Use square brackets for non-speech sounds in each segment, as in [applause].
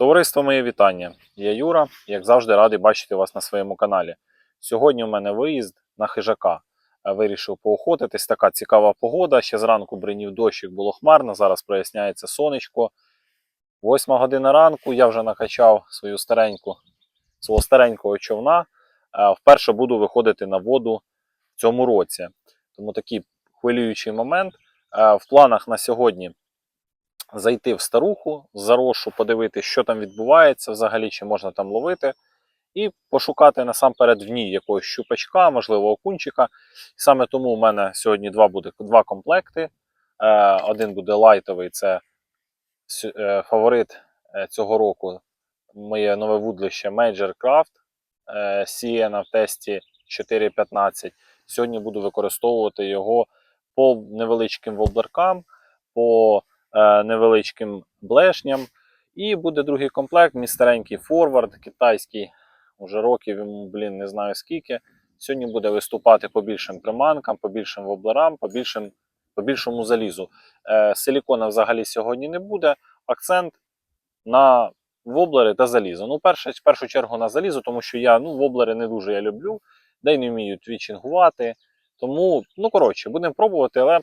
Товариство моє вітання. Я Юра, як завжди, радий бачити вас на своєму каналі. Сьогодні у мене виїзд на хижака. Е, Вирішив поохотитись. Така цікава погода. Ще зранку бринів дощик, було хмарно, зараз проясняється сонечко. Восьма година ранку я вже накачав свою стареньку, свого старенького човна. Е, Вперше буду виходити на воду в цьому році. Тому такий хвилюючий момент. Е, В планах на сьогодні зайти в старуху, зарошу, подивитися, що там відбувається взагалі, чи можна там ловити, і пошукати насамперед в ній якогось щупачка, можливо, окунчика. Саме тому у мене сьогодні два буде два комплекти. Е, Один буде лайтовий, це е, фаворит е, цього року. Моє нове вудлище Major Craft Sienna в тесті 4.15. Сьогодні буду використовувати його по невеличким воблеркам, по невеличким блешням. І буде другий комплект, мій старенький форвард, китайський, уже років йому, блін, не знаю скільки. Сьогодні буде виступати по більшим приманкам, по більшим воблерам, по, більшим, по більшому залізу. Е, силікона взагалі сьогодні не буде. Акцент на воблери та залізо. Ну, перше, в першу чергу на залізо, тому що я ну, воблери не дуже я люблю, де й не вмію твічингувати. Тому, ну коротше, будемо пробувати, але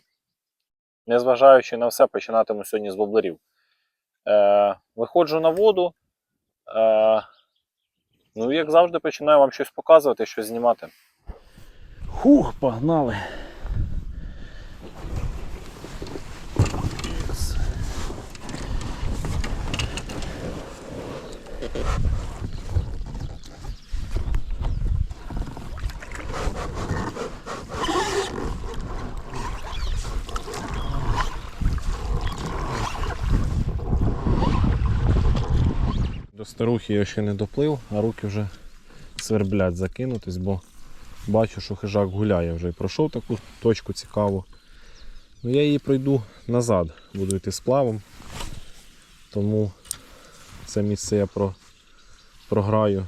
незважаючи на все, починатиму сьогодні з воблерів. Е, виходжу на воду. Е, ну, як завжди, починаю вам щось показувати, щось знімати. Хух, погнали. До старухи я ще не доплив, а руки вже сверблять закинутись, бо бачу, що хижак гуляє вже і пройшов таку точку цікаву. Ну, я її пройду назад, буду йти сплавом. Тому це місце я про, програю,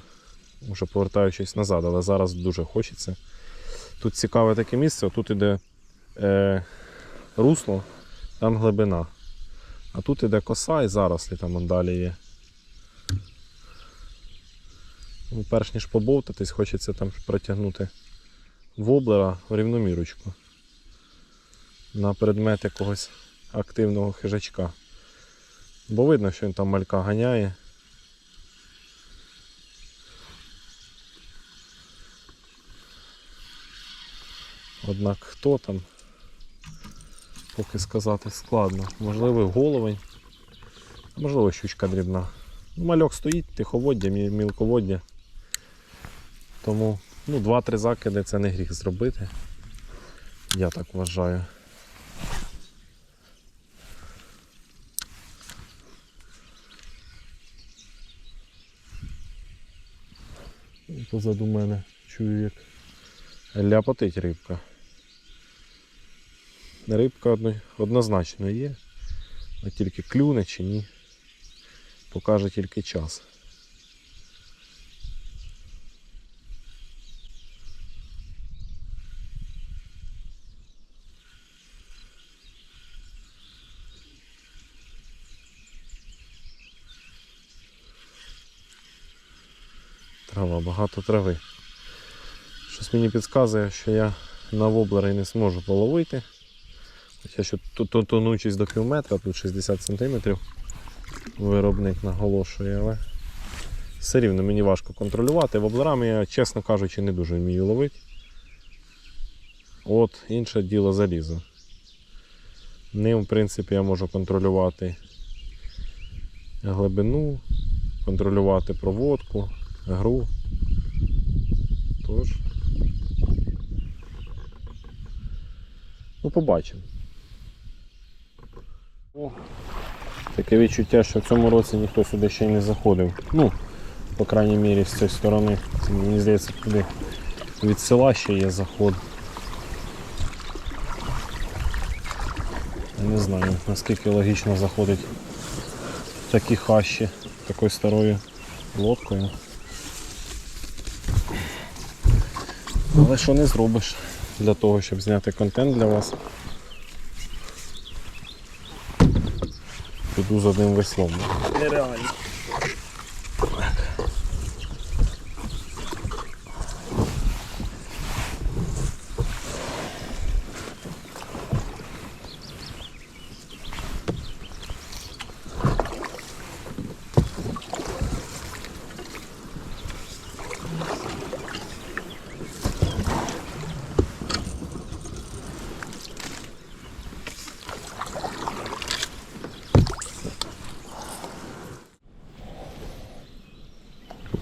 вже повертаючись назад, але зараз дуже хочеться. Тут цікаве таке місце, тут іде е, русло, там глибина. А тут іде коса і зарослі там далі є. Ну, перш ніж побовтатись, хочеться там протягнути воблера в рівномірочку на предмет якогось активного хижачка. Бо видно, що він там малька ганяє. Однак хто там, поки сказати складно. Можливо, головень, можливо, щучка дрібна. Мальок стоїть, тиховоддя, мілководдя. Тому ну, 2-3 закиди це не гріх зробити. Я так вважаю. Позаду мене чую, як ляпотить рибка. Рибка однозначно є, а тільки клюне чи ні покаже тільки час. Трава, багато трави. Щось мені підказує, що я на воблери не зможу половити. Хоча що тут тонучість до пів метра, тут 60 см виробник наголошує, але все рівно мені важко контролювати. Воблерами я, чесно кажучи, не дуже вмію ловити. От інше діло залізо. Ним, в принципі, я можу контролювати глибину, контролювати проводку, гру. Тож. Ну, побачимо. О, Таке відчуття, що в цьому році ніхто сюди ще й не заходив. Ну, по крайній мірі, з цієї сторони. Це, мені здається, туди від села ще є заход. Я не знаю, наскільки логічно заходить в такі хащі такою старою лодкою. Але що не зробиш для того, щоб зняти контент для вас. Піду з одним веслом. Нереально.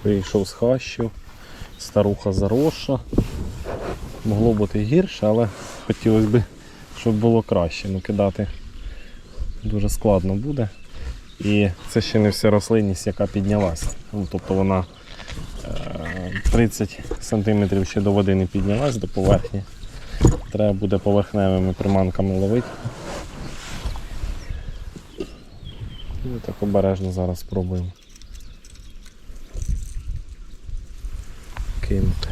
Вийшов з хащів, старуха заросша. Могло бути гірше, але хотілося б, щоб було краще. Ну, кидати дуже складно буде. І це ще не вся рослинність, яка піднялася. Ну, тобто вона е, 30 см ще до води не піднялась до поверхні. Треба буде поверхневими приманками ловити. І так обережно зараз спробуємо. Кинути.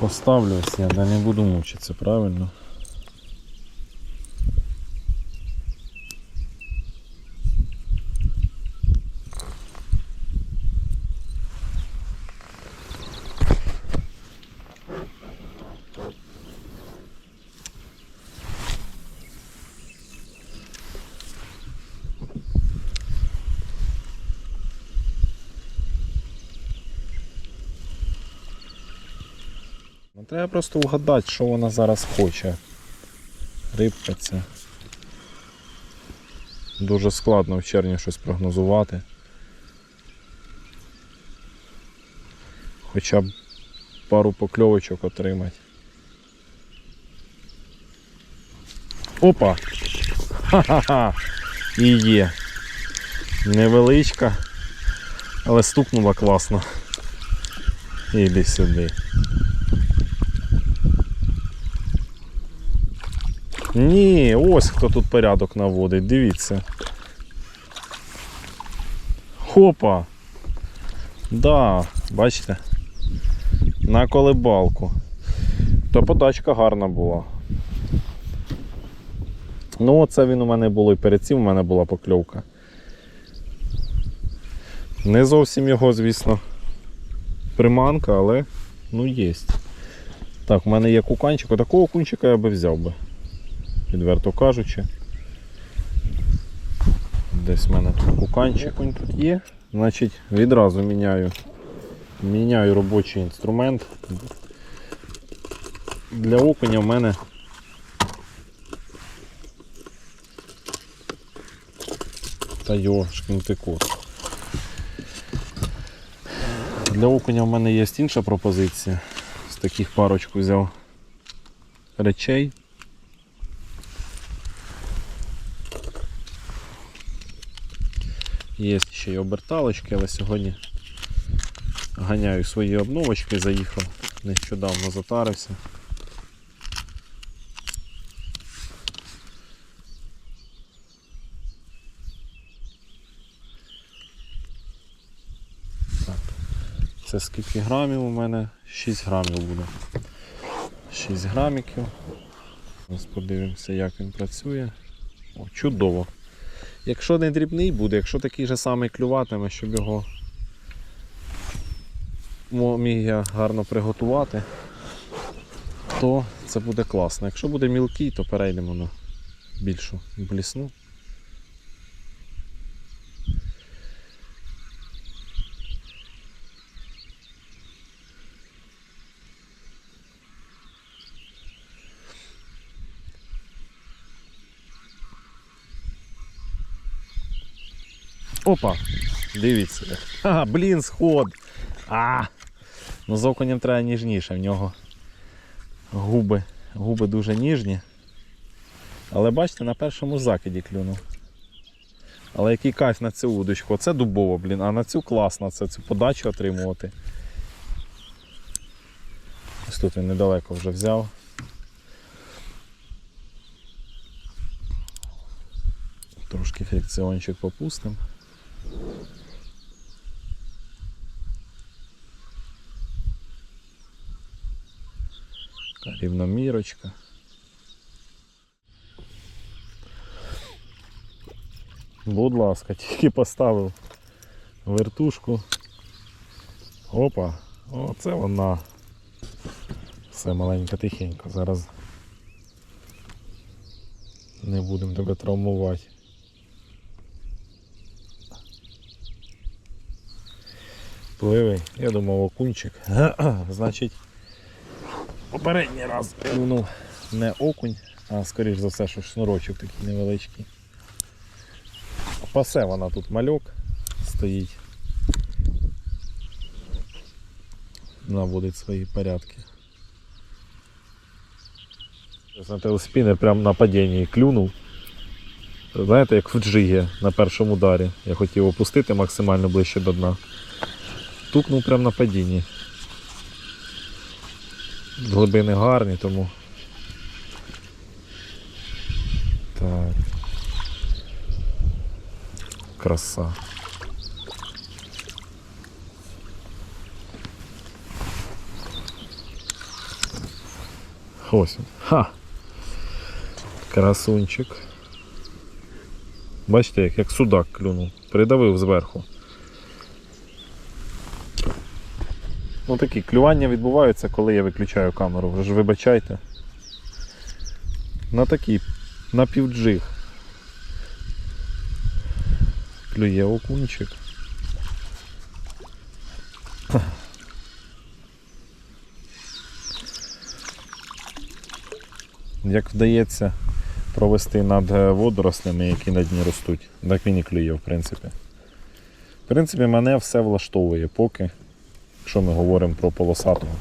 Поставлю ось я, да не буду мучитися, правильно? Треба просто вгадати, що вона зараз хоче. Рибка це. Дуже складно в червні щось прогнозувати. Хоча б пару покльовочок отримати. Опа! Ха-ха-ха! І є. Невеличка, але стукнула класно. Іди сюди. Ні, ось хто тут порядок наводить, дивіться. Хопа! Да, бачите? На колебалку. То подачка гарна була. Ну, оце він у мене було і перед цим у мене була покльовка. Не зовсім його, звісно, приманка, але ну є. Так, у мене є куканчик, отакого кунчика я би взяв би відверто кажучи. Десь в мене тут куканчик тут є. Значить, відразу міняю, міняю робочий інструмент. Для окуня в мене та йо, шкінтикот. Для окуня в мене є інша пропозиція. З таких парочку взяв речей. Є ще й оберталочки, але сьогодні ганяю свої обновочки, заїхав, нещодавно затарився. Це скільки грамів у мене? 6 грамів буде. 6 граміків. Зараз подивимося, як він працює. О, чудово. Якщо не дрібний буде, якщо такий же самий клюватиме, щоб його міг я гарно приготувати, то це буде класно. Якщо буде мілкий, то перейдемо на більшу блісну. Опа! Дивіться. Ха, блін, сход. А! Ну з окунем треба ніжніше, в нього губи, губи дуже ніжні. Але бачите, на першому закиді клюнув. Але який кайф на цю удочку. Це дубово, блін, а на цю класно, це цю подачу отримувати. Ось тут він недалеко вже взяв. Трошки фрикціончик попустим. Рівномірочка. Будь ласка, тільки поставив вертушку. Опа, оце вона. Все маленько тихенько. Зараз не будемо тебе травмувати. Пливий, я думав окунчик. [clears throat] Значить, попередній раз клюнув не окунь, а скоріш за все, що шнурочок такий невеличкий. Пасе вона тут мальок стоїть. Наводить свої порядки. На телеспінер прямо на падінні клюнув. Знаєте, як в джигі на першому ударі. Я хотів опустити максимально ближче до дна. Тукнув прямо на падінні. Глибини гарні, тому. Так. Краса. Ось. Ха! Красунчик. Бачите, як судак клюнув. Придавив зверху. Ну такі клювання відбуваються, коли я виключаю камеру. Ви ж вибачайте. На такий напівджиг. Клює окунчик. Як вдається провести над е, водорослями, які на дні ростуть, так він і клює, в принципі. В принципі, мене все влаштовує поки, якщо ми говоримо про полосатого.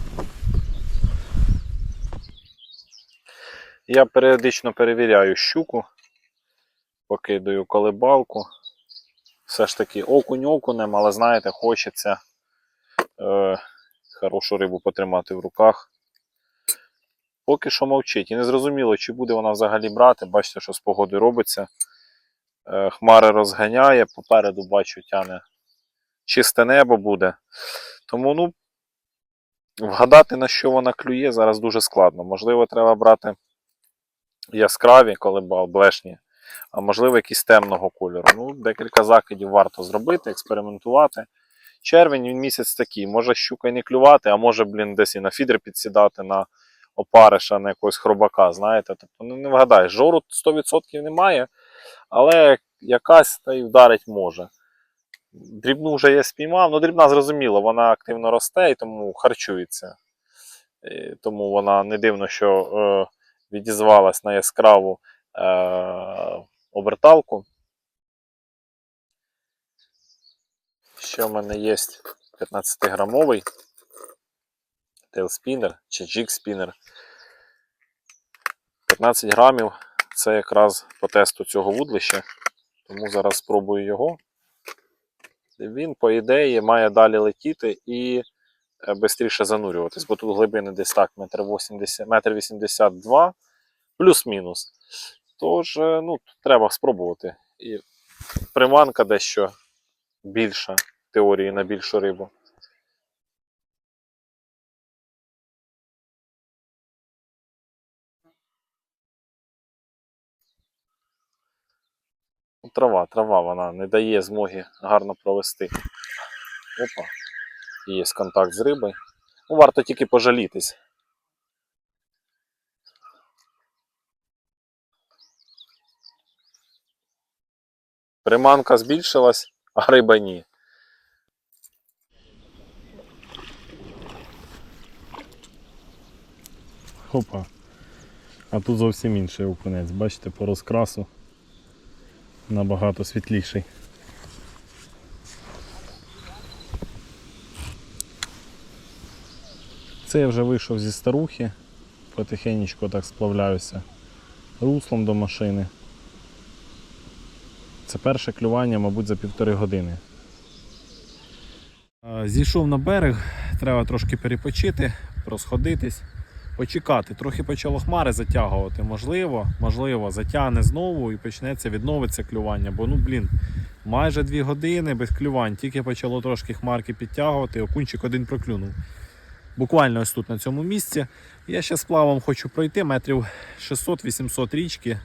Я періодично перевіряю щуку, покидаю колибалку. Все ж таки окунь окунем, але знаєте, хочеться е, хорошу рибу потримати в руках. Поки що мовчить. І не зрозуміло, чи буде вона взагалі брати. Бачите, що з погодою робиться. Е, хмари розганяє, попереду бачу, тяне чисте небо буде. Тому, ну, вгадати, на що вона клює, зараз дуже складно. Можливо, треба брати яскраві, коли блешні, а можливо, якісь темного кольору. Ну, декілька закидів варто зробити, експериментувати. Червень він місяць такий. Може щука не клювати, а може, блін, десь і на фідер підсідати на опариша, на якогось хробака, знаєте. Тобто ну, не вгадаєш, жору 100% немає, але якась та й вдарить може. Дрібну вже я спіймав, ну дрібна зрозуміло, вона активно росте і тому харчується. І тому вона не дивно, що е, відізвалась на яскраву е, оберталку. Ще в мене є 15-грамовий тейлспінер чи джиг-спінер. 15 грамів це якраз по тесту цього вудлища. Тому зараз спробую його. Він, по ідеї, має далі летіти і швидше занурюватись, бо тут глибини десь так, метр 80, метр 82 плюс-мінус. Тож, е, ну, треба спробувати. І приманка дещо більша в теорії на більшу рибу. Трава, трава, вона не дає змоги гарно провести. Опа. Є контакт з рибою. Ну, варто тільки пожалітись. Приманка збільшилась, а риба ні. Опа. А тут зовсім інший окунець. Бачите, по розкрасу набагато світліший. Це я вже вийшов зі старухи, потихеньку так сплавляюся руслом до машини. Це перше клювання, мабуть, за півтори години. Зійшов на берег, треба трошки перепочити, розходитись. Почекати. Трохи почало хмари затягувати. Можливо, можливо, затягне знову і почнеться відновиться клювання. Бо ну блін, майже дві години без клювань. Тільки почало трошки хмарки підтягувати, окунчик один проклюнув. Буквально ось тут на цьому місці. Я ще сплавом хочу пройти метрів 600-800 річки,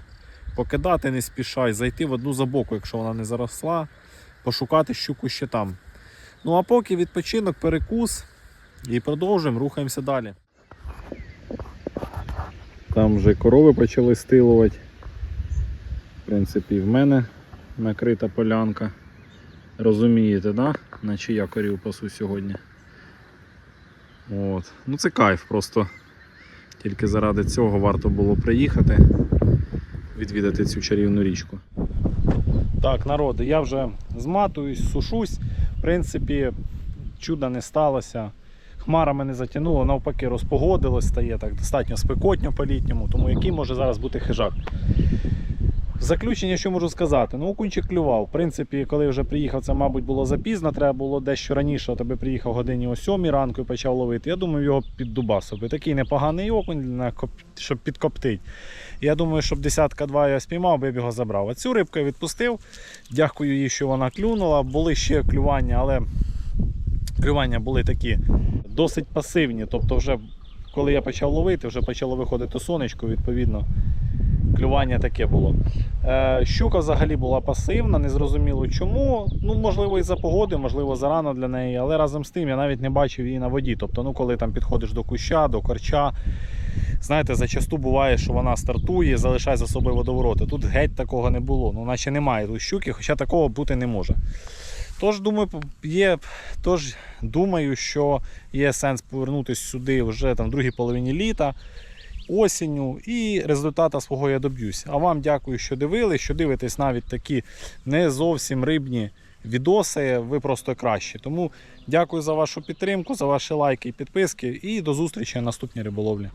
покидати не спішай, зайти в одну забоку, якщо вона не заросла, пошукати щуку ще там. Ну а поки відпочинок, перекус і продовжуємо, рухаємося далі. Там вже корови почали стилувати. В принципі, в мене накрита полянка. Розумієте, да? на чий я корів пасу сьогодні. От. Ну це кайф, просто тільки заради цього варто було приїхати, відвідати цю чарівну річку. Так, народи, я вже зматуюсь, сушусь. В принципі, чуда не сталося. Хмарами не затягнуло, навпаки, розпогодилось, стає так достатньо спекотньо по-літньому, тому який може зараз бути хижак. В заключення, що можу сказати? Ну, окунчик клював. В принципі, коли вже приїхав, це, мабуть, було запізно, треба було дещо раніше, тебе приїхав годині о 7 ранку і почав ловити. Я думаю, його піддубасив. Такий непоганий окунь, щоб підкоптить. Я думаю, щоб десятка два я спіймав, би я б його забрав. А цю рибку я відпустив. Дякую їй, що вона клюнула. Були ще клювання, але клювання були такі досить пасивні. Тобто, вже коли я почав ловити, вже почало виходити сонечко, відповідно. Клювання таке було. Е, щука взагалі була пасивна, незрозуміло чому. Ну, можливо, і за погоди, можливо, зарано для неї, але разом з тим я навіть не бачив її на воді. Тобто, ну, коли там підходиш до куща, до корча, знаєте, зачасту буває, що вона стартує, залишає за собою водовороти. Тут геть такого не було. Ну, наче немає тут щуки, хоча такого бути не може. Тож, думаю, є, тож думаю, що є сенс повернутися сюди вже там в другій половині літа, осінню, і результата свого я доб'юсь. А вам дякую, що дивились, що дивитесь навіть такі не зовсім рибні відоси, ви просто кращі. Тому дякую за вашу підтримку, за ваші лайки і підписки, і до зустрічі на наступній риболовлі.